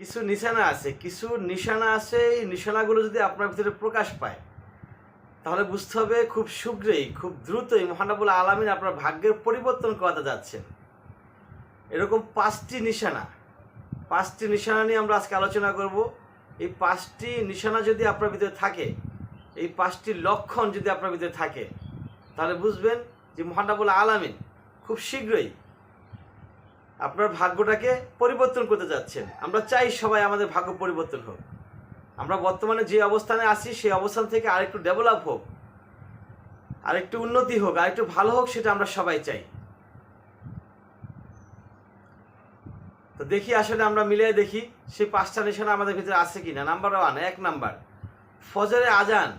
কিছু নিশানা আছে, কিছু নিশানা আছে, এই নিশানাগুলো যদি আপনার ভিতরে প্রকাশ পায়, তাহলে বুঝতে হবে খুব শীঘ্রই, খুব দ্রুতই মহানবুল আলমিন আপনার ভাগ্যের পরিবর্তন করাতে যাচ্ছেন। এরকম পাঁচটি নিশানা পাঁচটি নিশানা নিয়ে আমরা আজকে আলোচনা করব। এই পাঁচটি নিশানা যদি আপনার ভিতরে থাকে, এই পাঁচটি লক্ষণ যদি আপনার ভিতরে থাকে, তাহলে বুঝবেন যে মহানবুল আলামিন খুব শীঘ্রই আপনার ভাগ্যটাকে পরিবর্তন করতে যাচ্ছেন। আমরা চাই সবাই আমাদের ভাগ্য পরিবর্তন হোক। আমরা বর্তমানে যে অবস্থানে আছি, সেই অবস্থান থেকে আরেকটু ডেভেলপ হোক, আরেকটু উন্নতি হোক, আরেকটু ভালো হোক, সেটা আমরা সবাই চাই। তো দেখি আসলে আমরা মিলিয়ে দেখি সেই পাঁচটা নিশানা আমাদের ভিতরে আছে কি না নাম্বার ওয়ান এক নাম্বার ফজরে আজান।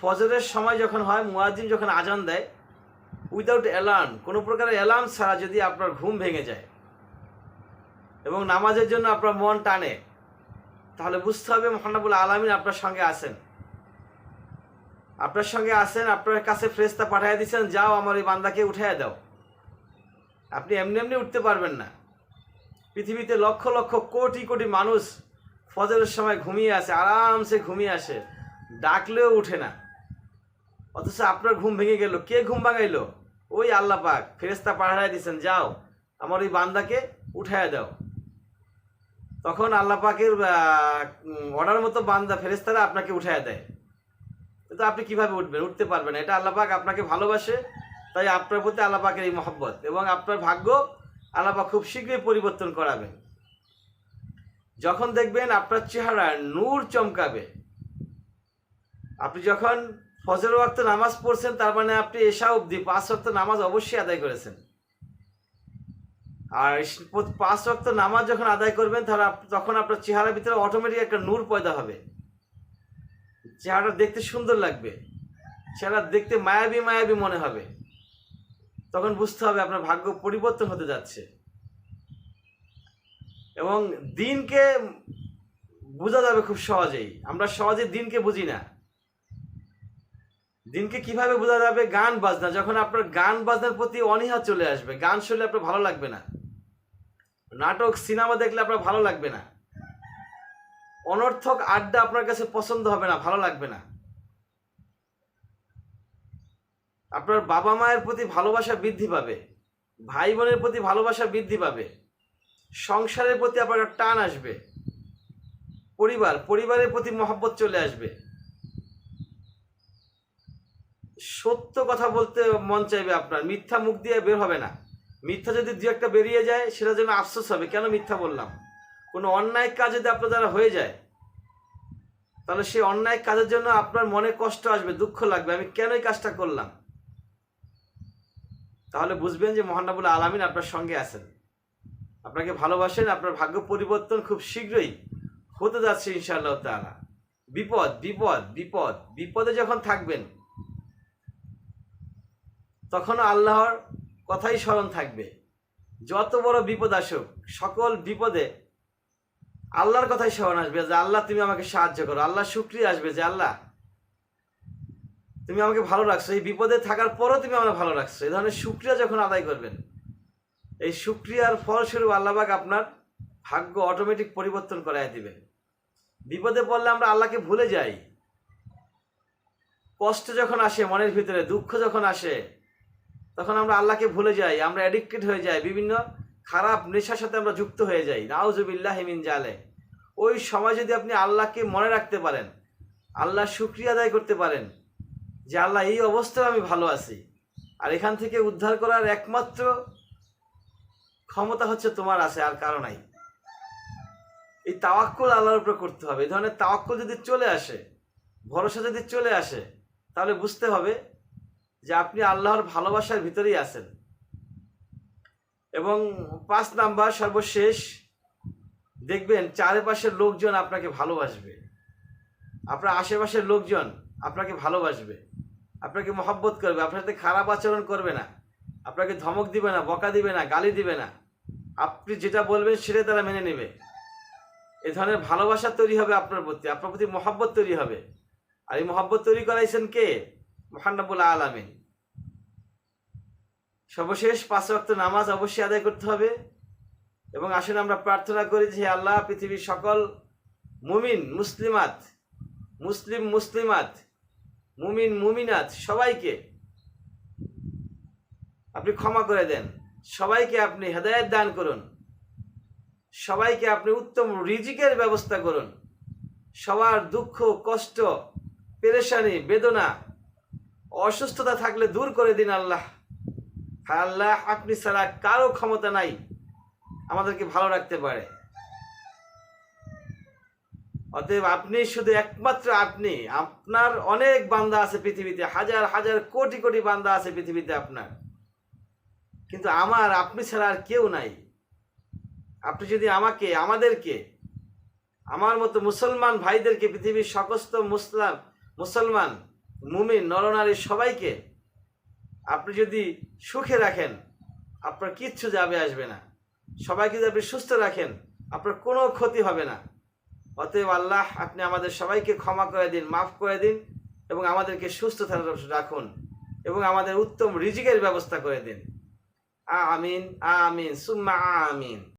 ফজরের সময় যখন হয়, মুয়াজ্জিন যখন আজান দেয় উইদাউট অ্যালার্ম কোনো প্রকারের অ্যালার্ম ছাড়া যদি আপনার ঘুম ভেঙে যায় এবং নামাজের জন্য আপনার মন টানে, তাহলে বুঝতে হবে মহানবুল আলমিন আপনার সঙ্গে আছেন। আপনার সঙ্গে আছেন, আপনার কাছে ফ্রেস্তা পাঠিয়ে দিচ্ছেন যাও আমার এই বান্দাকে উঠাইয়া দাও। আপনি এমনি এমনি উঠতে পারবেন না। পৃথিবীতে লক্ষ লক্ষ কোটি কোটি মানুষ ফজরের সময় ঘুমিয়ে আসে আরামসে ঘুমিয়ে আসে, ডাকলেও উঠে না। অথচ আপনার ঘুম ভেঙে গেল, কে ঘুম ভাঙাইলো? ওই আল্লাহ পাক ফেরেস্তা পাহারায় দিচ্ছেন যাও, আমার ওই বান্দাকে উঠায় দাও। তখন আল্লাহ পাকের অর্ডার মতো বান্দা ফেরেস্তারা আপনাকে উঠায় দেয়। কিন্তু আপনি কীভাবে উঠবেন? উঠতে পারবেন এটা আল্লাহ পাক আপনাকে ভালোবাসে, তাই আপনার প্রতি আল্লাহ পাকের এই মহব্বত। এবং আপনার ভাগ্য আল্লাহ পাক খুব শীঘ্রই পরিবর্তন করাবেন যখন দেখবেন আপনার চেহারা নূর চমকাবে। আপনি যখন ফজর ওয়াক্ত নামাজ পড়ছেন, তার মানে আপনি এশা অবধি পাঁচ ওয়াক্ত নামাজ অবশ্যই আদায় করেছেন। আর পাঁচ ওয়াক্ত নামাজ যখন আদায় করবেন, তাহলে তখন আপনার চেহারার ভিতরে অটোমেটিক একটা নূর পয়দা হবে। চেহারাটা দেখতে সুন্দর লাগবে। চেহারা দেখতে মায়াবী মায়াবী মনে হবে। তখন বুঝতে হবে আপনার ভাগ্য পরিবর্তন হতে যাচ্ছে। এবং দিনকে বোঝা যাবে খুব সহজেই। আমরা সহজে দিনকে বুঝি না। দিনকে কীভাবে বোঝা যাবে? গান, বাজনা। যখন আপনার গান, বাজনার প্রতি অনীহা চলে আসবে, গান শুনলে আপনার ভালো লাগবে না। নাটক, সিনেমা দেখলে আপনার ভালো লাগবে না। অনর্থক আড্ডা আপনার কাছে পছন্দ হবে না, ভালো লাগবে না। আপনার বাবা মায়ের প্রতি ভালোবাসা বৃদ্ধি পাবে, ভাই বোনের প্রতি ভালোবাসা বৃদ্ধি পাবে, সংসারের প্রতি আপনার টান আসবে, পরিবার, পরিবারের প্রতি মহব্বত চলে আসবে। সত্য কথা বলতে মন চাইবে আপনার। মিথ্যা মুখ দিয়ে বের হবে না। মিথ্যা যদি দু একটা বেরিয়ে যায়, সেটা যেন আফসোস হবে। কেন মিথ্যা বললাম? কোনো অন্যায় কাজ যদি আপনার দ্বারা হয়ে যায়, তাহলে সেই অন্যায় কাজের জন্য আপনার মনে কষ্ট আসবে, দুঃখ লাগবে। আমি কেন এই কাজটা করলাম? তাহলে বুঝবেন যে মহানবুল আলামিন আপনার সঙ্গে আছেন। আপনাকে ভালোবাসেন, আপনার ভাগ্য পরিবর্তন খুব শীঘ্রই হতে যাচ্ছে ইনশাআল্লাহ তাআলা। বিপদ বিপদ বিপদ। বিপদে যখন থাকবেন তখনও আল্লাহর কথাই স্মরণ থাকবে। যত বড় বিপদ আসুক, সকল বিপদে আল্লাহর কথাই স্মরণ আসবে যে, আল্লাহ, তুমি আমাকে সাহায্য করো। আল্লাহ শুক্রিয়া আসবে যে, আল্লাহ, তুমি আমাকে ভালো রাখছো। এই বিপদে থাকার পরও তুমি আমাকে ভালো রাখছো। এই ধরনের শুক্রিয়া যখন আদায় করবেন, এই শুক্রিয়ার ফলস্বরূপ আল্লাহবাক আপনার ভাগ্য অটোমেটিক পরিবর্তন করাই দিবেন। বিপদে পড়লে আমরা আল্লাহকে ভুলে যাই। কষ্ট যখন আসে, মনের ভিতরে দুঃখ যখন আসে তখন আমরা আল্লাহকে ভুলে যাই, আমরা অ্যাডিক্টেড হয়ে যাই, বিভিন্ন খারাপ, নেশার সাথে আমরা যুক্ত হয়ে যাই। নাউজুবিল্লাহ হিমিন জালে। ওই সময় যদি আপনি আল্লাহকে মনে রাখতে পারেন, আল্লাহ শুক্রিয়া আদায় করতে পারেন যে আল্লাহ এই অবস্থায় আমি ভালো আছি। আর এখান থেকে উদ্ধার করার একমাত্র ক্ষমতা হচ্ছে তোমার আছে, আর কারও নাই। এই তাওয়াক্কুল আল্লাহর উপর করতে হবে। এই ধরনের তাওয়াক্কুল যদি চলে আসে, ভরসা যদি চলে আসে, তাহলে বুঝতে হবে যে আপনি আল্লাহর ভালোবাসার ভিতরেই আছেন। এবং পাঁচ নাম্বার সর্বশেষ, দেখবেন চারপাশের লোকজন আপনাকে ভালোবাসবে। আপনার আশেপাশের লোকজন আপনাকে ভালোবাসবে। আপনাকে মহব্বত করবে, আপনার সাথে খারাপ আচরণ করবে না। আপনাকে ধমক দিবে না, বকা দিবে না, গালি দিবে না। আপনি যেটা বলবেন সেটাই তারা মেনে নেবে। এ ধরনের ভালোবাসা তৈরি হবে আপনার প্রতি আপনার প্রতি মহাব্বত তৈরি হবে। আর এই মহাব্বত তৈরি করাইছেন কে? মহানবুল আলামিন। সর্বশেষ পাঁচ ওয়াক্ত নামাজ অবশ্যই আদায় করতে হবে এবং আসুন আমরা প্রার্থনা করি যে আল্লাহ, পৃথিবীর সকল মুমিন, মুসলিমাত, মুসলিম, মুসলিমাত, মুমিন, মুমিনাত সবাইকে আপনি ক্ষমা করে দেন। সবাইকে আপনি হেদায়েত দান করুন। সবাইকে আপনি উত্তম রিজিকের ব্যবস্থা করুন। সবার দুঃখ, কষ্ট, পেরেশানি, বেদনা অসুস্থতা থাকলে দূর করে দিন আল্লাহ। হ্যাঁ আল্লাহ, আপনি ছাড়া কারও ক্ষমতা নাই। আমাদেরকে ভালো রাখতে পারে। অতএব আপনি শুধু একমাত্র আপনি। আপনার অনেক বান্দা আছে পৃথিবীতে, হাজার হাজার, কোটি কোটি বান্দা আছে পৃথিবীতে আপনার। কিন্তু আমার, আপনি ছাড়া আর কেউ নাই। আপনি যদি আমাকে, আমাদেরকে, আমার মতো মুসলমান ভাইদেরকে, পৃথিবীর সকস্ত মুসলাম, মুসলমান মুমিন, নরনারী সবাইকে আপনি যদি সুখে রাখেন, আপনার কিচ্ছু যাবে আসবে না। সবাইকে যদি আপনি সুস্থ রাখেন, আপনার কোনো ক্ষতি হবে না। অতএব আল্লাহ, আপনি আমাদের সবাইকে ক্ষমা করে দিন, মাফ করে দিন এবং আমাদেরকে সুস্থ রাখুন এবং আমাদের উত্তম রিজিকের ব্যবস্থা করে দিন। আমিন আমিন, সুম্মা আমিন।